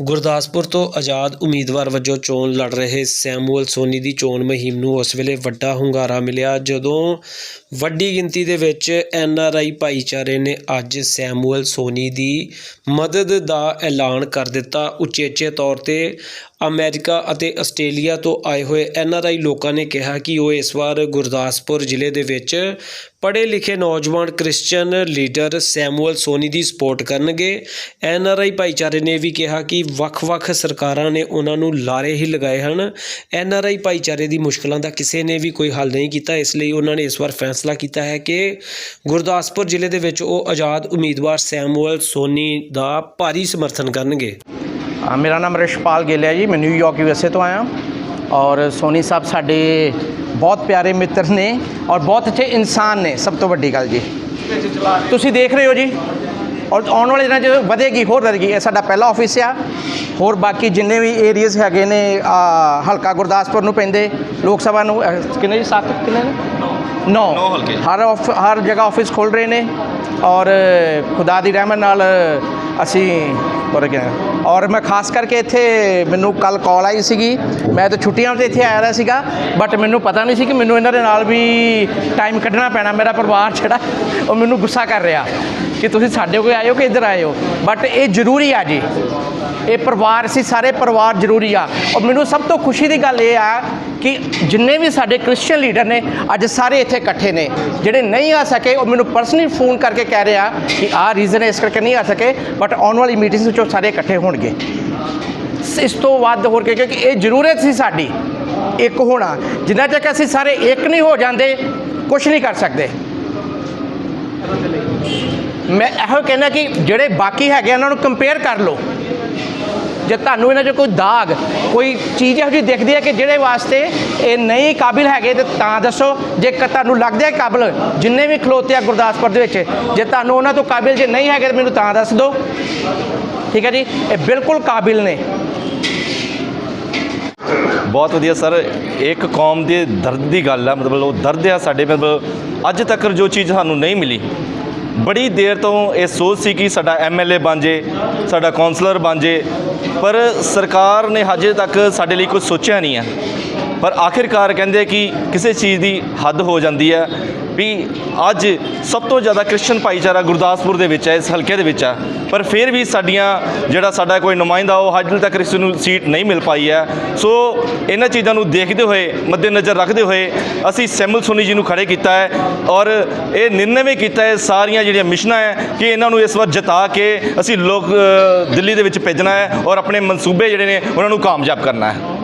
ਗੁਰਦਾਸਪੁਰ ਤੋਂ ਆਜ਼ਾਦ ਉਮੀਦਵਾਰ ਵਜੋਂ ਚੋਣ ਲੜ ਰਹੇ ਸੈਮੂਅਲ ਸੋਨੀ ਦੀ ਚੋਣ ਮੁਹਿੰਮ ਨੂੰ ਉਸ ਵੇਲੇ ਵੱਡਾ ਹੁੰਗਾਰਾ ਮਿਲਿਆ, ਜਦੋਂ ਵੱਡੀ ਗਿਣਤੀ ਦੇ ਵਿੱਚ ਐਨ ਆਰ ਆਈ ਭਾਈਚਾਰੇ ਨੇ ਅੱਜ ਸੈਮੂਅਲ ਸੋਨੀ ਦੀ ਮਦਦ ਦਾ ਐਲਾਨ ਕਰ ਦਿੱਤਾ। ਉਚੇਚੇ ਤੌਰ ਤੇ ਅਮਰੀਕਾ ਅਤੇ ਆਸਟ੍ਰੇਲੀਆ ਤੋਂ ਆਏ ਹੋਏ ਐਨ ਆਰ ਆਈ ਲੋਕਾਂ ਨੇ ਕਿਹਾ ਕਿ ਉਹ ਇਸ ਵਾਰ ਗੁਰਦਾਸਪੁਰ ਜ਼ਿਲ੍ਹੇ ਦੇ ਵਿੱਚ ਪੜ੍ਹੇ ਲਿਖੇ ਨੌਜਵਾਨ ਕ੍ਰਿਸਚੀਅਨ ਲੀਡਰ ਸੈਮੂਅਲ ਸੋਨੀ ਦੀ ਸਪੋਰਟ ਕਰਨਗੇ। ਐਨ ਆਰ ਆਈ ਭਾਈਚਾਰੇ ਨੇ ਵੀ ਕਿਹਾ ਕਿ ਵੱਖ-ਵੱਖ ਸਰਕਾਰਾਂ ਨੇ ਉਹਨਾਂ ਨੂੰ ਲਾਰੇ ਹੀ ਲਗਾਏ ਹਨ। ਐਨ ਆਰ ਆਈ ਭਾਈਚਾਰੇ ਦੀ ਮੁਸ਼ਕਲਾਂ ਦਾ ਕਿਸੇ ਨੇ ਵੀ ਕੋਈ ਹੱਲ ਨਹੀਂ ਕੀਤਾ। ਇਸ ਲਈ ਉਹਨਾਂ ਨੇ ਇਸ ਵਾਰ ਫੈਸਲਾ ਕੀਤਾ ਹੈ ਕਿ ਗੁਰਦਾਸਪੁਰ ਜ਼ਿਲ੍ਹੇ ਦੇ ਵਿੱਚ ਉਹ ਆਜ਼ਾਦ ਉਮੀਦਵਾਰ ਸੈਮੂਅਲ ਸੋਨੀ ਦਾ ਭਾਰੀ ਸਮਰਥਨ ਕਰਨਗੇ। ਮੇਰਾ ਨਾਮ ਰਿਸ਼ਪਾਲ ਗਿੱਲ ਹੈ ਜੀ। ਮੈਂ ਨਿਊਯਾਰਕ ਯੂਐਸਏ ਤੋਂ ਆਇਆ। ਔਰ ਸੋਨੀ ਸਾਹਿਬ ਸਾਡੇ ਬਹੁਤ ਪਿਆਰੇ ਮਿੱਤਰ ਨੇ ਔਰ ਬਹੁਤ ਅੱਛੇ ਇਨਸਾਨ ਨੇ ਸਭ ਤੋਂ ਵੱਡੀ ਗੱਲ ਜੀ। ਤੁਸੀਂ ਦੇਖ ਰਹੇ ਹੋ ਜੀ। ਔਰ ਆਉਣ ਵਾਲੇ ਦਿਨਾਂ 'ਚ ਵਧੇਗੀ ਹੋਰ ਵਧੇਗੀ। ਇਹ ਸਾਡਾ ਪਹਿਲਾ ਆਫਿਸ ਆ। ਹੋਰ ਬਾਕੀ ਜਿੰਨੇ ਵੀ ਏਰੀਆਜ਼ ਹੈਗੇ ਨੇ ਆ, ਹਲਕਾ ਗੁਰਦਾਸਪੁਰ ਨੂੰ ਪੈਂਦੇ ਲੋਕ ਸਭਾ ਨੂੰ ਕਿੰਨੇ ਜੀ ਸੱਤ ਕਿੰਨੇ ਨੇ? ਨੌ। ਹਲਕੇ। ਹਰ ਹਰ ਜਗ੍ਹਾ ਆਫਿਸ ਖੋਲ ਰਹੇ ਨੇ। ਔਰ ਖੁਦਾ ਦੀ ਰਹਿਮਤ ਨਾਲ ਅਸੀਂ ਔਰ ਕਿਆ ਔਰ ਮੈਂ ਖਾਸ ਕਰਕੇ ਇੱਥੇ ਮੈਨੂੰ ਕੱਲ ਕਾਲ ਆਈ ਸੀਗੀ। ਮੈਂ ਤਾਂ ਛੁੱਟੀਆਂ ਤੇ ਇੱਥੇ ਆਇਆ ਰਿਹਾ ਸੀਗਾ ਬਟ ਮੈਨੂੰ ਪਤਾ ਨਹੀਂ ਸੀ ਕਿ ਮੈਨੂੰ ਇਹਨਾਂ ਦੇ ਨਾਲ ਵੀ ਟਾਈਮ ਕੱਢਣਾ ਪੈਣਾ। ਮੇਰਾ ਪਰਿਵਾਰ ਜਿਹੜਾ, ਉਹ ਮੈਨੂੰ ਗੁੱਸਾ ਕਰ ਰਿਹਾ ਕਿ ਤੁਸੀਂ ਸਾਡੇ ਕੋਲ ਆਏ ਹੋ ਕਿ ਇੱਧਰ ਆਏ ਹੋ। ਬਟ ਇਹ ਜ਼ਰੂਰੀ ਆ ਜੀ। ਇਹ ਪਰਿਵਾਰ ਸੀ ਸਾਰੇ ਪਰਿਵਾਰ ਜ਼ਰੂਰੀ ਆ। ਔਰ ਮੈਨੂੰ ਸਭ ਤੋਂ ਖੁਸ਼ੀ ਦੀ ਗੱਲ ਇਹ ਆ ਕਿ ਜਿੰਨੇ ਵੀ ਸਾਡੇ ਕ੍ਰਿਸਚੀਅਨ ਲੀਡਰ ਨੇ, ਅੱਜ ਸਾਰੇ ਇੱਥੇ ਇਕੱਠੇ ਨੇ। ਜਿਹੜੇ ਨਹੀਂ ਆ ਸਕੇ, ਉਹ ਮੈਨੂੰ ਪਰਸਨਲੀ ਫੋਨ ਕਰਕੇ ਕਹਿ ਰਿਹਾ ਕਿ ਆਹ ਰੀਜ਼ਨ ਹੈ, ਇਸ ਕਰਕੇ ਨਹੀਂ ਆ ਸਕੇ ਬਟ ਆਉਣ ਵਾਲੀ ਮੀਟਿੰਗਸ ਵਿੱਚ ਉਹ ਸਾਰੇ ਇਕੱਠੇ ਹੋਣਗੇ। ਇਸ ਤੋਂ ਵੱਧ ਹੋਰ ਕੀ ਕਿਉਂਕਿ ਇਹ ਜ਼ਰੂਰਤ ਸੀ ਸਾਡੀ। ਇੱਕ ਹੋਣਾ ਜਿੰਨਾ ਤੱਕ ਅਸੀਂ ਸਾਰੇ ਇੱਕ ਨਹੀਂ ਹੋ ਜਾਂਦੇ ਕੁਝ ਨਹੀਂ ਕਰ ਸਕਦੇ। ਮੈਂ ਇਹੋ ਕਹਿੰਦਾ ਕਿ ਜਿਹੜੇ ਬਾਕੀ ਹੈਗੇ ਆ, ਉਹਨਾਂ ਨੂੰ ਕੰਪੇਅਰ ਕਰ ਲਓ। ਜੇ ਤੁਹਾਨੂੰ ਇਹਨਾਂ 'ਚ ਕੋਈ ਦਾਗ, ਕੋਈ ਚੀਜ਼ ਇਹੋ ਜਿਹੀ ਦਿਖਦੀ ਹੈ ਕਿ ਜਿਹੜੇ ਵਾਸਤੇ ਇਹ ਨਹੀਂ ਕਾਬਿਲ ਹੈਗੇ, ਤੇ ਤਾਂ ਦੱਸੋ ਜੇ ਕ- ਤੁਹਾਨੂੰ ਲੱਗਦਾ ਹੈ ਕਾਬਿਲ, ਜਿੰਨੇ ਵੀ ਖਲੋਤੇ ਆ ਗੁਰਦਾਸਪੁਰ ਦੇ ਵਿੱਚ, ਜੇ ਤੁਹਾਨੂੰ ਉਹਨਾਂ ਤੋਂ ਕਾਬਿਲ ਜੇ ਨਹੀਂ ਹੈਗੇ, ਤਾਂ ਮੈਨੂੰ ਤਾਂ ਦੱਸ ਦਿਓ। ਠੀਕ ਹੈ ਜੀ? ਇਹ ਬਿਲਕੁਲ ਕਾਬਿਲ ਨੇ। ਬਹੁਤ ਵਧੀਆ, ਸਰ। ਇੱਕ ਕੌਮ ਦੇ ਦਰਦ ਦੀ ਗੱਲ ਆ, ਮਤਲਬ ਉਹ ਦਰਦ ਆ ਸਾਡੇ, ਮਤਲਬ ਅੱਜ ਤੱਕ ਜੋ ਚੀਜ਼ ਸਾਨੂੰ ਨਹੀਂ ਮਿਲੀ। ਬੜੀ ਦੇਰ ਤੋਂ ਇਹ ਸੋਚ ਸੀ ਕਿ ਸਾਡਾ ਐਮਐਲਏ ਬਣ ਜੇ, ਸਾਡਾ ਕਾਉਂਸਲਰ ਬਣ ਜੇ, ਪਰ ਸਰਕਾਰ ਨੇ ਹਜੇ ਤੱਕ ਸਾਡੇ ਲਈ ਕੁਝ ਸੋਚਿਆ ਨਹੀਂ ਹੈ। ਪਰ ਆਖਿਰਕਾਰ ਕਹਿੰਦੇ ਕਿ ਕਿਸੇ ਚੀਜ਼ ਦੀ ਹੱਦ ਹੋ ਜਾਂਦੀ ਹੈ। ਵੀ ਅੱਜ ਸਭ ਤੋਂ ਜ਼ਿਆਦਾ ਕ੍ਰਿਸਚਨ ਭਾਈਚਾਰਾ ਗੁਰਦਾਸਪੁਰ ਦੇ ਵਿੱਚ ਹੈ, ਇਸ ਹਲਕੇ ਦੇ ਵਿੱਚ ਹੈ। ਪਰ ਫਿਰ ਵੀ ਸਾਡੀਆਂ, ਜਿਹੜਾ ਸਾਡਾ ਕੋਈ ਨੁਮਾਇੰਦਾ, ਉਹ ਹਜੇ ਤੱਕ ਇਸ ਨੂੰ ਸੀਟ ਨਹੀਂ ਮਿਲ ਪਾਈ ਹੈ। ਸੋ ਇਹਨਾਂ ਚੀਜ਼ਾਂ ਨੂੰ ਦੇਖਦੇ ਹੋਏ, ਮੱਦੇਨਜ਼ਰ ਰੱਖਦੇ ਹੋਏ, ਅਸੀਂ ਸੈਮਲ ਸੋਨੀ ਜੀ ਨੂੰ ਖੜੇ ਕੀਤਾ ਹੈ ਔਰ ਇਹ ਨਿਰਣੇ ਵੀ ਕੀਤਾ ਹੈ, ਸਾਰੀਆਂ ਜਿਹੜੀਆਂ ਮਿਸ਼ਨਾਂ ਹੈ ਕਿ ਇਹਨਾਂ ਨੂੰ ਇਸ ਵਾਰ ਜਿਤਾ ਕੇ ਅਸੀਂ ਲੋਕ ਦਿੱਲੀ ਦੇ ਵਿੱਚ ਭੇਜਣਾ ਹੈ ਔਰ ਆਪਣੇ ਮਨਸੂਬੇ ਜਿਹੜੇ ਨੇ, ਉਹਨਾਂ ਨੂੰ ਕਾਮਯਾਬ ਕਰਨਾ ਹੈ।